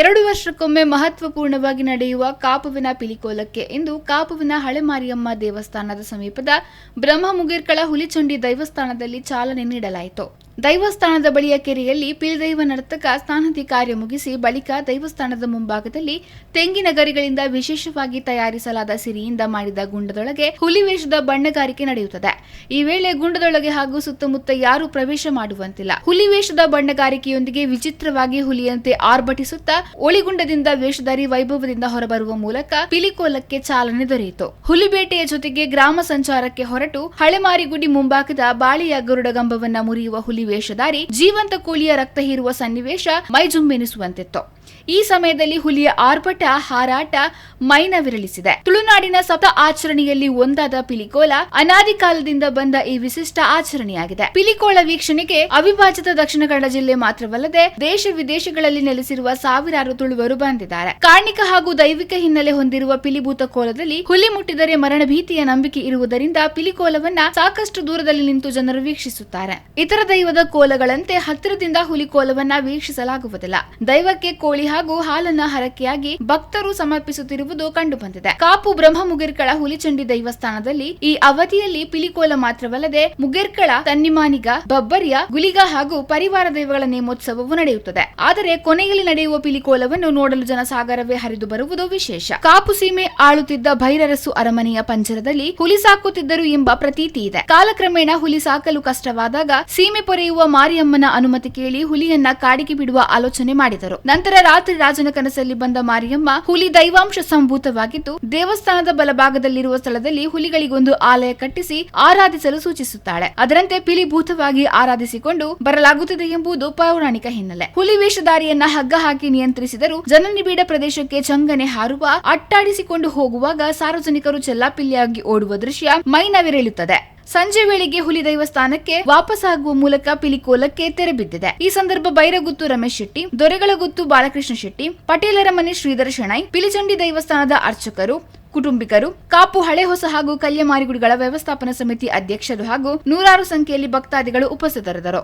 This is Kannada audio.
ಎರಡು ವರ್ಷಕ್ಕೊಮ್ಮೆ ಮಹತ್ವಪೂರ್ಣವಾಗಿ ನಡೆಯುವ ಕಾಪುವಿನ ಪಿಲಿಕೋಲಕ್ಕೆ ಇಂದು ಕಾಪುವಿನ ಹಳೆಮಾರಿಯಮ್ಮ ದೇವಸ್ಥಾನದ ಸಮೀಪದ ಬ್ರಹ್ಮಮುಗಿರ್ಕಳ ಹುಲಿಚಂಡಿ ದೈವಸ್ಥಾನದಲ್ಲಿ ಚಾಲನೆ ನೀಡಲಾಯಿತು. ದೈವಸ್ಥಾನದ ಬಳಿಯ ಕೆರೆಯಲ್ಲಿ ಪಿಲ್ದೈವ ನರ್ತಕ ಸ್ನಾನದಿ ಕಾರ್ಯ ಮುಗಿಸಿ ಬಳಿಕ ದೈವಸ್ಥಾನದ ಮುಂಭಾಗದಲ್ಲಿ ತೆಂಗಿನ ಗರಿಗಳಿಂದ ವಿಶೇಷವಾಗಿ ತಯಾರಿಸಲಾದ ಸಿರಿಯಿಂದ ಮಾಡಿದ ಗುಂಡದೊಳಗೆ ಹುಲಿ ವೇಷದ ಬಣ್ಣಗಾರಿಕೆ ನಡೆಯುತ್ತದೆ. ಈ ವೇಳೆ ಗುಂಡದೊಳಗೆ ಹಾಗೂ ಸುತ್ತಮುತ್ತ ಯಾರೂ ಪ್ರವೇಶ ಮಾಡುವಂತಿಲ್ಲ. ಹುಲಿ ವೇಷದ ಬಣ್ಣಗಾರಿಕೆಯೊಂದಿಗೆ ವಿಚಿತ್ರವಾಗಿ ಹುಲಿಯಂತೆ ಆರ್ಭಟಿಸುತ್ತಾ ಒಳಿಗುಂಡದಿಂದ ವೇಷಧಾರಿ ವೈಭವದಿಂದ ಹೊರಬರುವ ಮೂಲಕ ಪಿಲಿಕೋಲಕ್ಕೆ ಚಾಲನೆ ದೊರೆಯಿತು. ಹುಲಿಬೇಟೆಯ ಜೊತೆಗೆ ಗ್ರಾಮ ಸಂಚಾರಕ್ಕೆ ಹೊರಟು ಹಳೆಮಾರಿಗುಡಿ ಮುಂಭಾಗದ ಬಾಳೆಯ ಗರುಡಗಂಬವನ್ನ ಮುರಿಯುವ ಹುಲಿ ವೇಷಧಾರಿ ಜೀವಂತ ಕೋಳಿಯ ರಕ್ತ ಹೀರುವ ಸನ್ನಿವೇಶ ಮೈಜುಂಬೆನಿಸುವಂತಿತ್ತು. ಈ ಸಮಯದಲ್ಲಿ ಹುಲಿಯ ಆರ್ಭಟ ಹಾರಾಟ ಮೈನ ವಿರಳಿಸಿದೆ ತುಳುನಾಡಿನ ಸಪ್ತ ಆಚರಣೆಯಲ್ಲಿ ಒಂದಾದ ಪಿಲಿಕೋಲ ಅನಾದಿ ಕಾಲದಿಂದ ಬಂದ ಈ ವಿಶಿಷ್ಟ ಆಚರಣೆಯಾಗಿದೆ. ಪಿಲಿಕೋಳ ವೀಕ್ಷಣೆಗೆ ಅವಿಭಾಜಿತ ದಕ್ಷಿಣ ಕನ್ನಡ ಜಿಲ್ಲೆ ಮಾತ್ರವಲ್ಲದೆ ದೇಶ ವಿದೇಶಗಳಲ್ಲಿ ನೆಲೆಸಿರುವ ಸಾವಿರಾರು ತುಳುವರು ಬಂದಿದ್ದಾರೆ. ಕಾರ್ಣಿಕ ಹಾಗೂ ದೈವಿಕ ಹಿನ್ನೆಲೆ ಹೊಂದಿರುವ ಪಿಲಿಭೂತ ಕೋಲದಲ್ಲಿ ಹುಲಿ ಮುಟ್ಟಿದರೆ ಮರಣ ಭೀತಿಯ ನಂಬಿಕೆ ಇರುವುದರಿಂದ ಪಿಲಿಕೋಲವನ್ನ ಸಾಕಷ್ಟು ದೂರದಲ್ಲಿ ನಿಂತು ಜನರು ವೀಕ್ಷಿಸುತ್ತಾರೆ. ಇತರ ದೈವದ ಕೋಲಗಳಂತೆ ಹತ್ತಿರದಿಂದ ಹುಲಿ ಕೋಲವನ್ನ ವೀಕ್ಷಿಸಲಾಗುವುದಿಲ್ಲ. ದೈವಕ್ಕೆ ಕೋಳಿ ಹಾಗೂ ಹಾಲನ್ನ ಹರಕೆಯಾಗಿ ಭಕ್ತರು ಸಮರ್ಪಿಸುತ್ತಿರುವುದು ಕಂಡು ಬಂದಿದೆ ಕಾಪು ಬ್ರಹ್ಮ ಮುಗಿರ್ಕಳ ಹುಲಿಚಂಡಿ ದೈವಸ್ಥಾನದಲ್ಲಿ ಈ ಅವಧಿಯಲ್ಲಿ ಪಿಲಿಕೋಲ ಮಾತ್ರವಲ್ಲದೆ ಮುಗಿರ್ಕಳ, ತನ್ನಿಮಾನಿಗ, ಬಬ್ಬರಿಯ, ಗುಲಿಗ ಹಾಗೂ ಪರಿವಾರ ದೈವಗಳ ನೇಮೋತ್ಸವವು ನಡೆಯುತ್ತದೆ. ಆದರೆ ಕೊನೆಯಲ್ಲಿ ನಡೆಯುವ ಪಿಲಿಕೋಲವನ್ನು ನೋಡಲು ಜನಸಾಗರವೇ ಹರಿದು ಬರುವುದು ವಿಶೇಷ. ಕಾಪು ಸೀಮೆ ಆಳುತ್ತಿದ್ದ ಭೈರರಸು ಅರಮನೆಯ ಪಂಜರದಲ್ಲಿ ಹುಲಿ ಸಾಕುತ್ತಿದ್ದರು ಎಂಬ ಪ್ರತೀತಿ ಇದೆ. ಕಾಲಕ್ರಮೇಣ ಹುಲಿ ಸಾಕಲು ಕಷ್ಟವಾದಾಗ ಸೀಮೆ ಪೊರೆಯುವ ಮಾರಿಯಮ್ಮನ ಅನುಮತಿ ಕೇಳಿ ಹುಲಿಯನ್ನ ಕಾಡಿಗೆ ಬಿಡುವ ಆಲೋಚನೆ ಮಾಡಿದರು. ನಂತರ ರಾತ್ರಿ ರಾಜನ ಕನಸಲ್ಲಿ ಬಂದ ಮಾರಿಯಮ್ಮ ಹುಲಿ ದೈವಾಂಶ ಸಂಭೂತವಾಗಿದ್ದು, ದೇವಸ್ಥಾನದ ಬಲಭಾಗದಲ್ಲಿರುವ ಸ್ಥಳದಲ್ಲಿ ಹುಲಿಗಳಿಗೊಂದು ಆಲಯ ಕಟ್ಟಿಸಿ ಆರಾಧಿಸಲು ಸೂಚಿಸುತ್ತಾಳೆ. ಅದರಂತೆ ಪಿಲಿಭೂತವಾಗಿ ಆರಾಧಿಸಿಕೊಂಡು ಬರಲಾಗುತ್ತದೆ ಎಂಬುದು ಪೌರಾಣಿಕ ಹಿನ್ನೆಲೆ. ಹುಲಿ ವೇಷಧಾರಿಯನ್ನ ಹಗ್ಗ ಹಾಕಿ ನಿಯಂತ್ರಿಸಿದರೂ ಜನನಿಬಿಡ ಪ್ರದೇಶಕ್ಕೆ ಚಂಗನೆ ಹಾರುವ, ಅಟ್ಟಾಡಿಸಿಕೊಂಡು ಹೋಗುವಾಗ ಸಾರ್ವಜನಿಕರು ಚೆಲ್ಲಾಪಿಲ್ಲಿಯಾಗಿ ಓಡುವ ದೃಶ್ಯ ಮೈನವಿರೇಳುತ್ತದೆ ಸಂಜೆ ವೇಳೆಗೆ ಹುಲಿ ದೈವಸ್ಥಾನಕ್ಕೆ ವಾಪಸ್ಸಾಗುವ ಮೂಲಕ ಪಿಲಿಕೋಲಕ್ಕೆ ತೆರೆ ಬಿದ್ದಿದೆ. ಈ ಸಂದರ್ಭ ಬೈರಗುತ್ತು ರಮೇಶ್ ಶೆಟ್ಟಿ, ದೊರೆಗಳಗುತ್ತು ಬಾಲಕೃಷ್ಣ ಶೆಟ್ಟಿ, ಪಟೇಲರ ಮನೆ ಶ್ರೀಧರ ಶೆಣೈ, ಪಿಲಿಚಂಡಿ ದೇವಸ್ಥಾನದ ಅರ್ಚಕರು, ಕುಟುಂಬಿಕರು, ಕಾಪು ಹಳೆ ಹೊಸ ಹಾಗೂ ಕಲ್ಯಮಾರಿಗುಡಿಗಳ ವ್ಯವಸ್ಥಾಪನಾ ಸಮಿತಿ ಅಧ್ಯಕ್ಷರು ಹಾಗೂ ನೂರಾರು ಸಂಖ್ಯೆಯಲ್ಲಿ ಭಕ್ತಾದಿಗಳು ಉಪಸ್ಥಿತರಿದ್ದರು.